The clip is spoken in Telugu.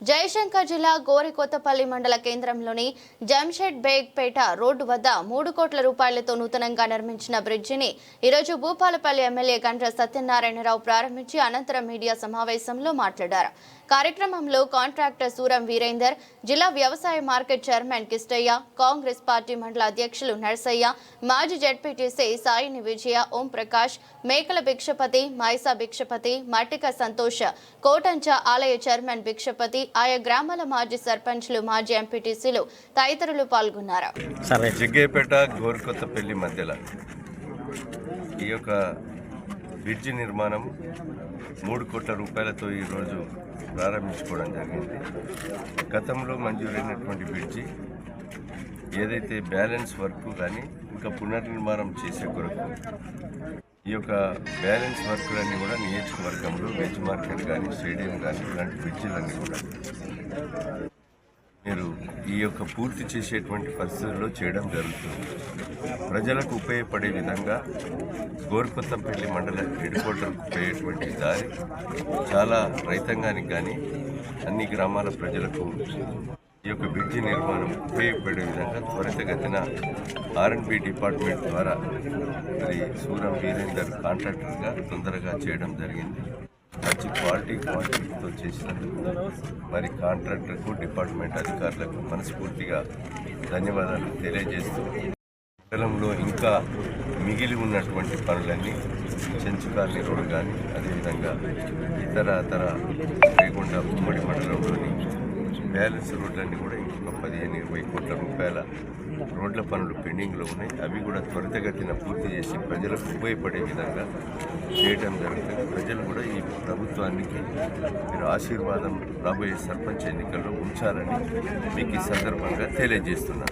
జయశంకర్ జిల్లా గోరికొత్తపల్లి మండల కేంద్రంలోని జంషెడ్ బేగ్పేట రోడ్డు వద్ద మూడు కోట్ల రూపాయలతో నూతనంగా నిర్మించిన బ్రిడ్జిని ఈరోజు భూపాలపల్లి ఎమ్మెల్యే గండ్ర సత్యనారాయణరావు ప్రారంభించి అనంతరం మీడియా సమావేశంలో మాట్లాడారు. కార్యక్రమంలో కాంట్రాక్టర్ సూరం వీరేందర్ జిల్లా వ్యవసాయ market chairman Kishtaiah Congress party మండల అధ్యక్షులు నర్సయ్య మాజీ జడ్పీటీసీ సాయిని విజయ ఓం ప్రకాష్ మేకల భిక్షపతి మైసా భిక్షపతి మట్టిక సంతోష్ కోటంచ ఆలయ చైర్మన్ భిక్షపతి ఆయా గ్రామాల మాజీ సర్పంచ్లు మాజీ ఎంపీటీసీలు తదితరులు పాల్గొన్నారు. సరే. జగ్గేపేట గోరుకొత్తపల్లి మధ్యలో ఈ యొక్క బ్రిడ్జి నిర్మాణం మూడు కోట్ల రూపాయలతో ఈరోజు ప్రారంభించుకోవడం జరిగింది. గతంలో మంజూరైనటువంటి బ్రిడ్జి ఏదైతే బ్యాలెన్స్ వర్క్ కానీ ఇంకా పునర్నిర్మాణం చేసే కొరకు ఈ యొక్క బ్యాలెన్స్ వర్కులన్నీ కూడా నియోజకవర్గంలో వెజ్ మార్కెట్ కానీ స్టేడియం కానీ ఇలాంటి బ్రిడ్జిలన్నీ కూడా మీరు ఈ యొక్క పూర్తి చేసేటువంటి పరిస్థితుల్లో చేయడం జరుగుతుంది. ప్రజలకు ఉపయోగపడే విధంగా గోరుకొత్తంపల్లి మండల హెడ్ క్వార్టర్కు పోయేటువంటి దారి చాలా రైతాంగానికి కానీ అన్ని గ్రామాల ప్రజలకు ఈ యొక్క బ్రిడ్జి నిర్మాణం ఉపయోగపడే విధంగా త్వరితగతిన ఆర్ఎండ్బి డిపార్ట్మెంట్ ద్వారా మరి సూరం వీరేందర్ కాంట్రాక్టర్గా తొందరగా చేయడం జరిగింది. మంచి క్వాలిటీ క్వాంటిటీతో చేసినందుకు మరి కాంట్రాక్టర్కు డిపార్ట్మెంట్ అధికారులకు మనస్ఫూర్తిగా ధన్యవాదాలు తెలియజేస్తూ మండలంలో ఇంకా మిగిలి ఉన్నటువంటి పనులన్నీ చెంచుకాలనీ రోడ్డు కానీ అదేవిధంగా ఇతర ఇతర లేకుండా ఉమ్మడి మండలంలోని బ్యాలెన్స్ రోడ్లన్నీ కూడా ఇంకొక పదిహేను ఇరవై కోట్ల రూపాయల రోడ్ల పనులు పెండింగ్లో ఉన్నాయి. అవి కూడా త్వరితగతిన పూర్తి చేసి ప్రజలకు ఉపయోగపడే విధంగా చేయడం జరుగుతుంది ప్రజలు కూడా ఈ ప్రభుత్వానికి మీరు ఆశీర్వాదం రాబోయే సర్పంచ్ ఎన్నికల్లో ఉంచాలని మీకు ఈ సందర్భంగా తెలియజేస్తున్నారు